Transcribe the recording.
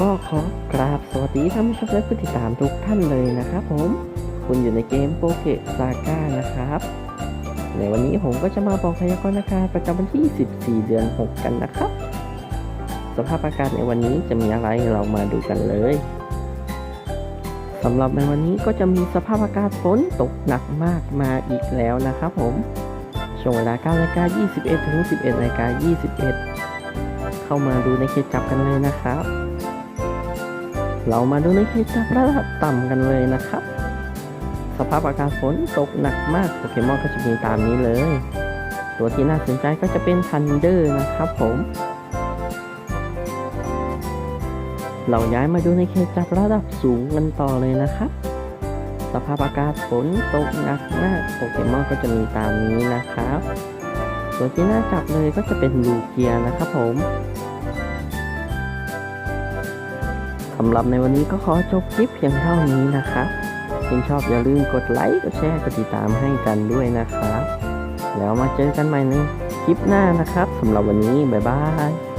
ก็ขอกราบสวัสดีท่านผู้ชมและผู้ติดตามทุกท่านเลยนะครับผม คุณอยู่ในเกมโปเกซาก้านะครับ ในวันนี้ผมก็จะมาบอกพยากรณ์อากาศประจำวันที่ 14 เดือน 6 กันนะครับ สภาพอากาศในวันนี้จะมีอะไรเรามาดูกันเลยสำหรับในวันนี้ก็จะมีสภาพอากาศฝนตกหนักมากมาอีกแล้วนะครับผม ช่วงเวลา9นาฬิกา21ถึง11นาฬิกา21 เข้ามาดูในเขตจับกันเลยนะครับ เรามาดูในเขตจับระดับต่ำกันเลยนะครับ สภาพอากาศฝนตกหนักมากโปเกมอนก็จะมีตามนี้เลย ตัวที่น่าสนใจก็จะเป็นทันเดอร์นะครับผม เราย้ายมาดูในเขตจับระดับสูงกันต่อเลยนะครับ สภาพอากาศฝนตกหนักมากโปเกมอนก็จะมีตามนี้นะครับ ตัวที่น่าจับเลยก็จะเป็นลูเกียนะครับผมำหรับในวันนี้ก็ขอจบคลิปเพียงเท่านี้นะครับถ้าชอบอย่าลืมกดไลค์กดแชร์กดติดตามให้กันด้วยนะครับ แล้วมาเจอกันใหม่ในคลิปหน้านะครับสำหรับวันนี้ บ๊ายบาย